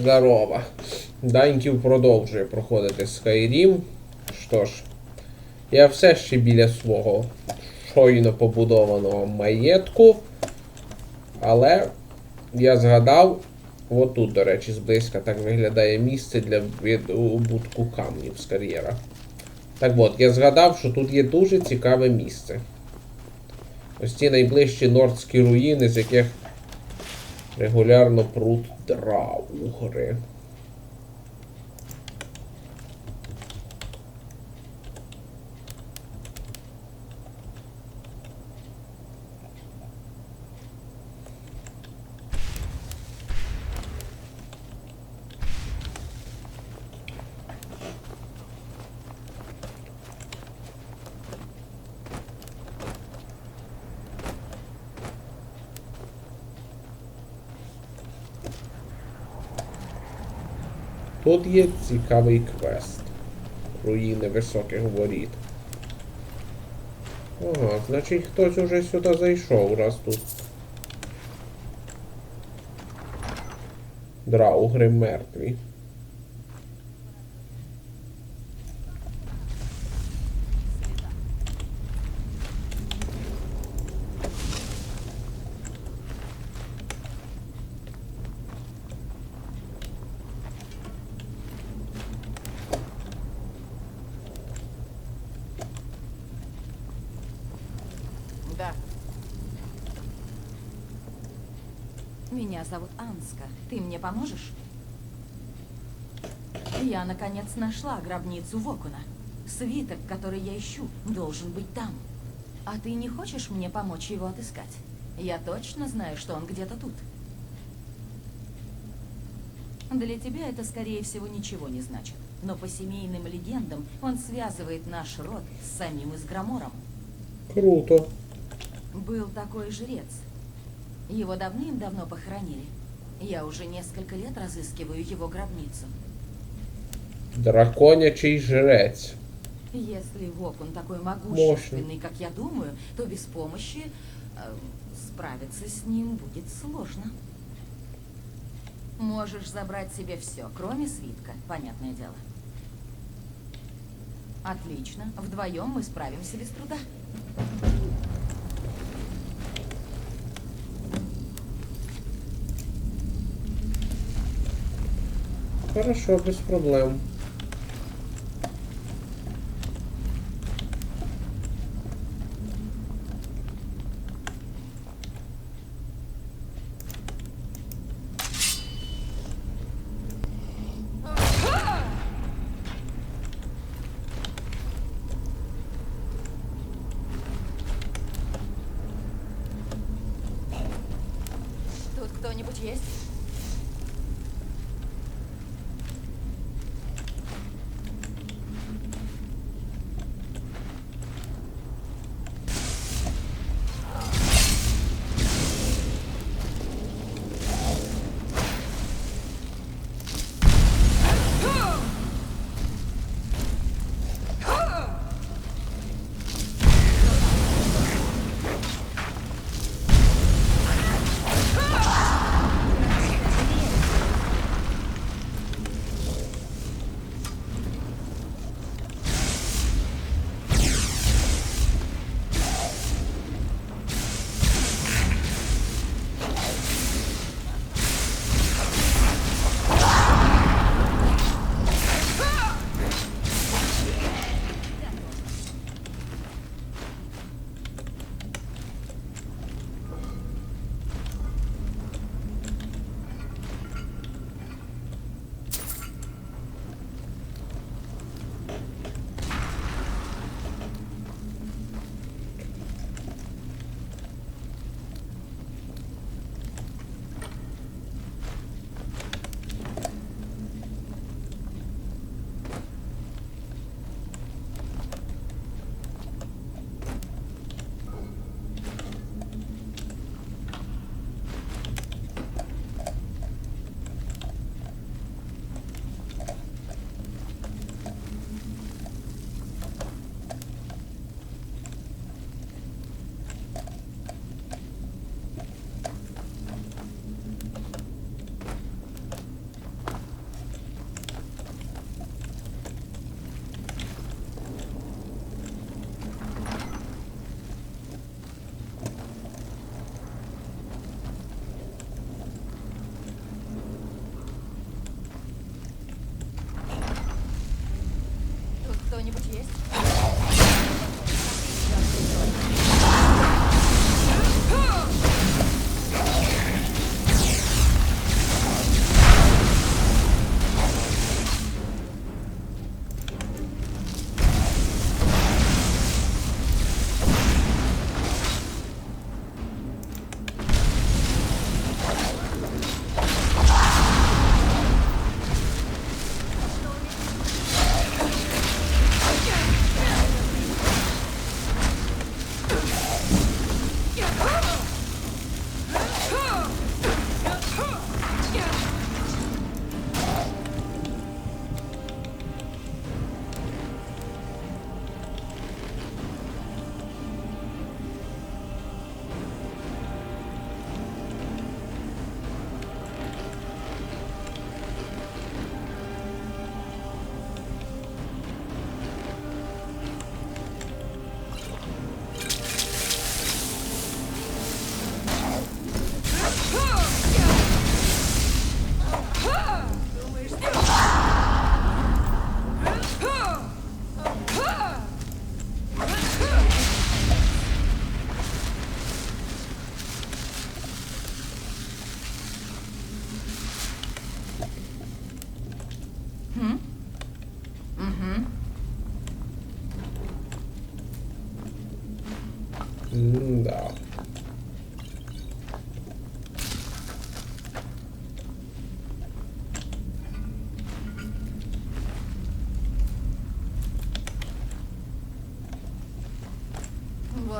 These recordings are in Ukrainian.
Здорово. Даньків продовжує проходити Skyrim. Що ж, я все ще біля свого щойно побудованого маєтку. Але я згадав, отут, до речі, зблизька так виглядає місце для видобутку камнів з кар'єра. Так от, я згадав, що тут є дуже цікаве місце. Ось ці найближчі нордські руїни, з яких регулярно пруть драугри. Тут є цікавий квест. Руїни високих воріт. Ага, значить хтось уже сюди зайшов, раз тут. Драугри мертві. Анска. Ты мне поможешь? Я, наконец, нашла гробницу Вокуна. Свиток, который я ищу, должен быть там. А ты не хочешь мне помочь его отыскать? Я точно знаю, что он где-то тут. Для тебя это, скорее всего, ничего не значит. Но по семейным легендам он связывает наш род с самим Изгромором. Круто. Был такой жрец. Его давным-давно похоронили. Я уже несколько лет разыскиваю его гробницу. Драконячий жрець. Если Вокун такой могущественный, как я думаю, то без помощи э, справиться с ним будет сложно. Можешь забрать себе все, кроме свитка, понятное дело. Отлично. Вдвоем мы справимся без труда. Хорошо, без проблем. Кто-нибудь есть?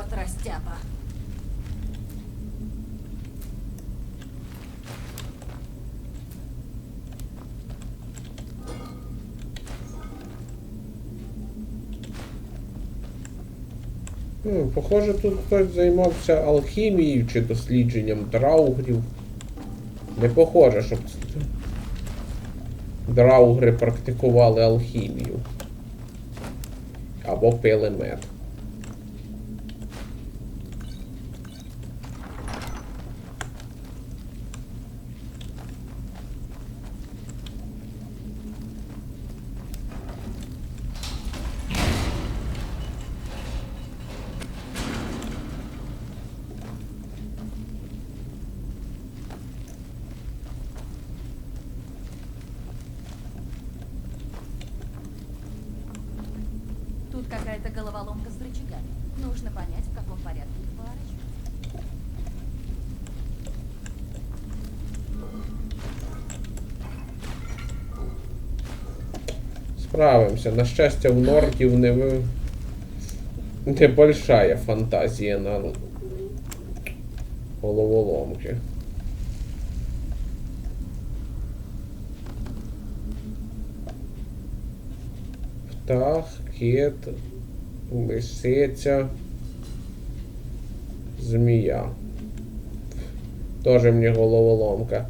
Вот растяпа. Ну, похоже, тут хтось займався алхімією чи дослідженням драугрів. Не похоже, щоб драугри практикували алхімію. Або пили мед. Справимося. На щастя, в нордів не ви... Небольшая фантазія на головоломки. Птах, кит, лисиця, змія. Тоже мені головоломка.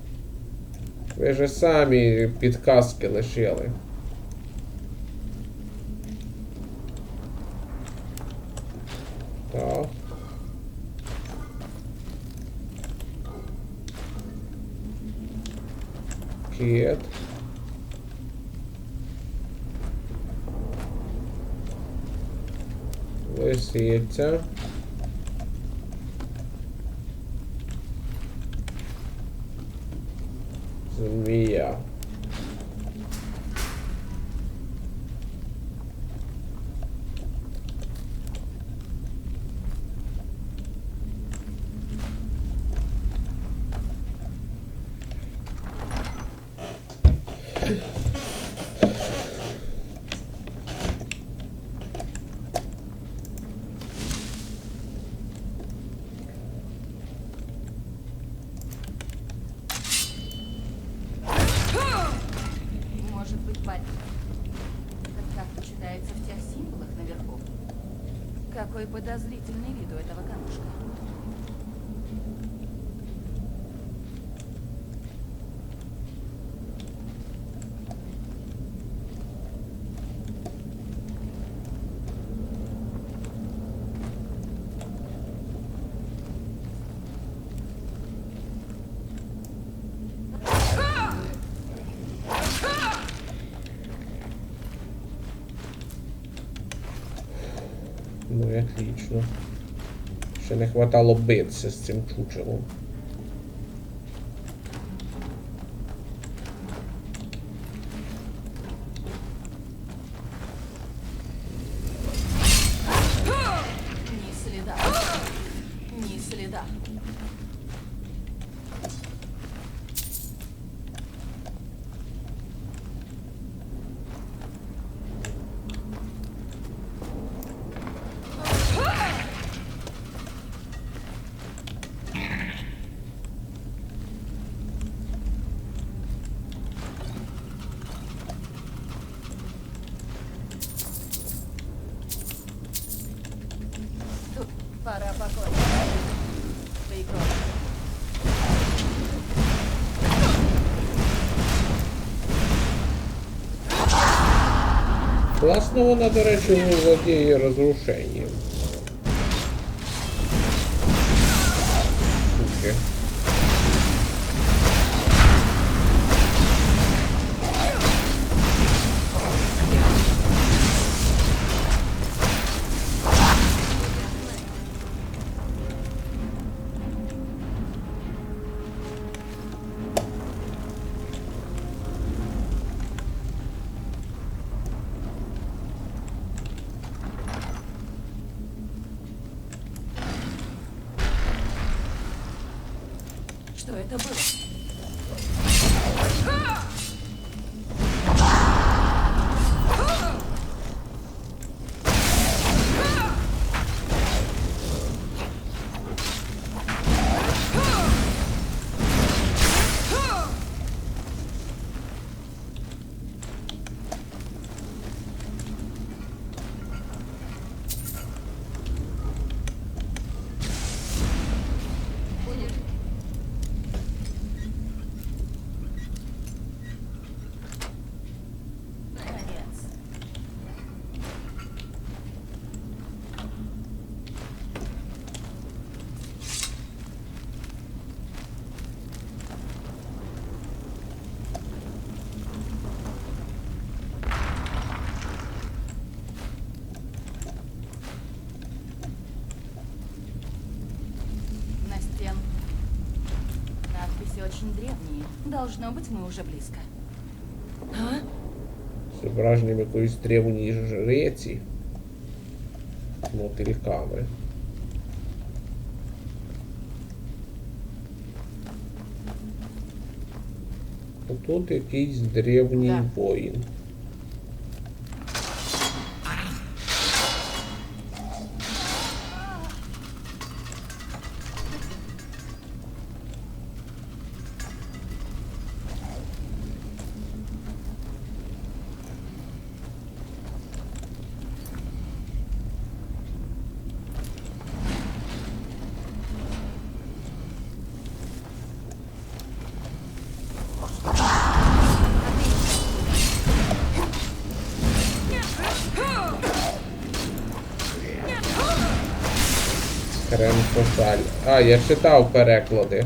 Ви же самі підказки лишили. Так. Кіт. Лисиця. Змія. Yeah. Отлично. Ще не хватало битися з цим чучелом. Класно вона, до речі, володіє розрушенням. Суки. Должно быть, мы уже близко. А? Зображенням якоїсь древньої жреці. з Мотильками. Тут якийсь древній Да. воїн. Крем фошаль. А, я читав переклади.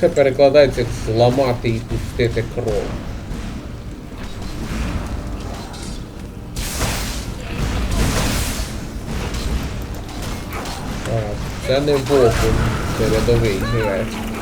Це перекладається як зламати і пустити кров. Так, це не вокун, це рядовий грець.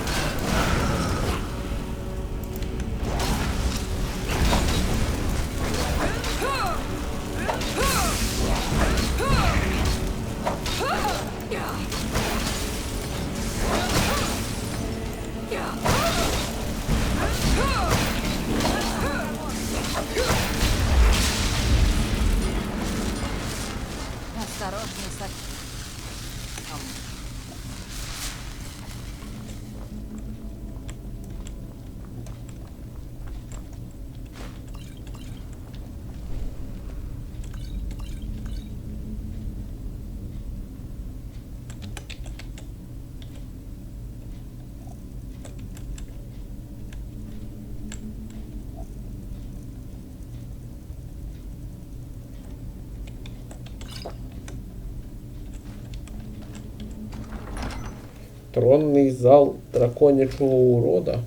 Тронний зал драконячого урода.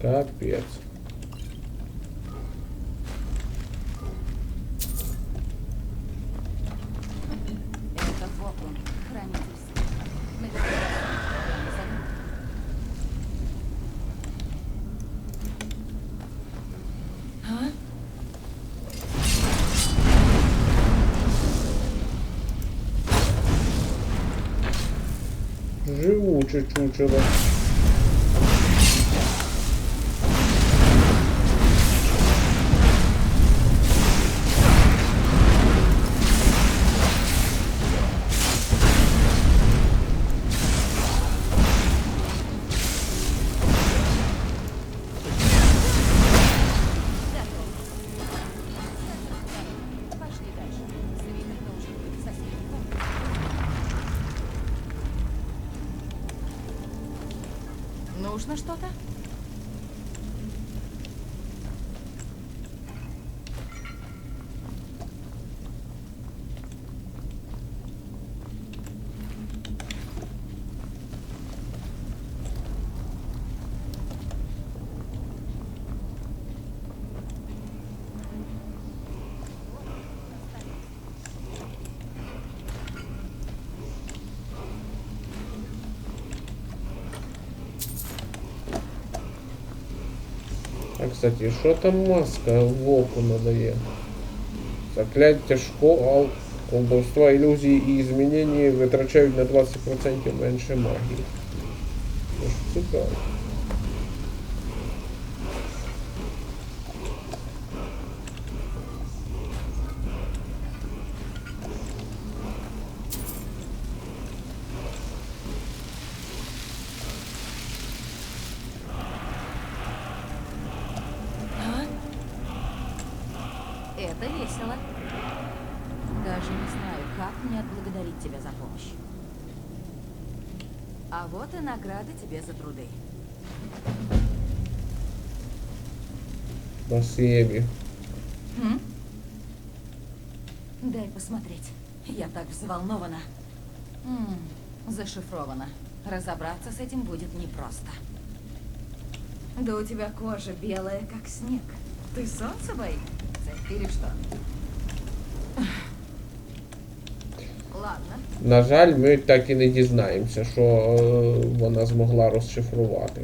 Капец. Türk'ün uçuyorlar. Кстати, що там маска волку надає? Закляття школ. Колдовства, ілюзії і змінення витрачають на 20% менше магії. Вот и награда тебе за труды. М? Дай посмотреть. Я так взволнована. М, зашифровано. Разобраться с этим будет непросто. Да у тебя кожа белая, как снег. Ты солнце боишься или что? На жаль, ми так і не дізнаємося, що е, вона змогла розшифрувати.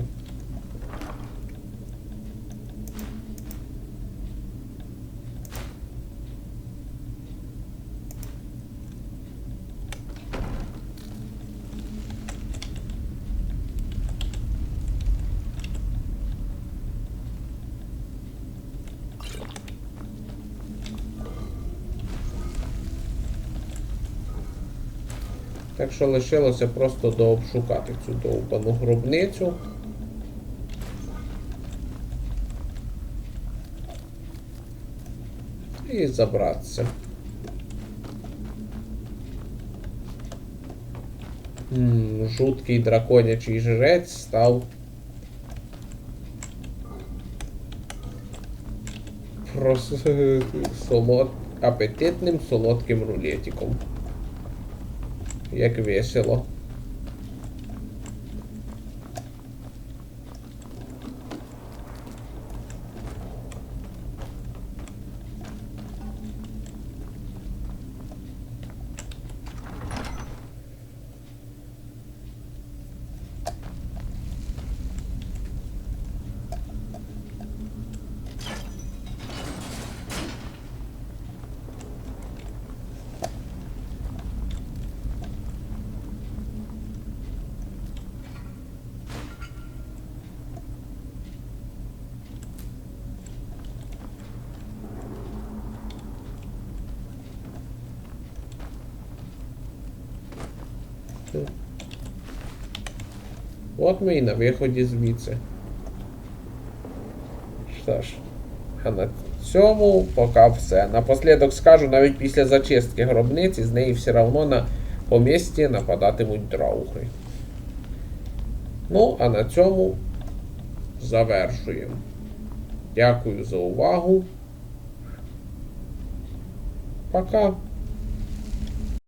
Так що лишилося просто дообшукати цю довбану гробницю. І забратися. М, Жуткий драконячий жрець став прос- солод... апетитним солодким рулетиком. Як От ми і на виході звідси. Що ж, а на цьому поки все. Напослідок скажу, навіть після зачистки гробниці з неї все одно на помісті нападатимуть драуги. Ну, а на цьому завершуємо. Дякую за увагу. Пока.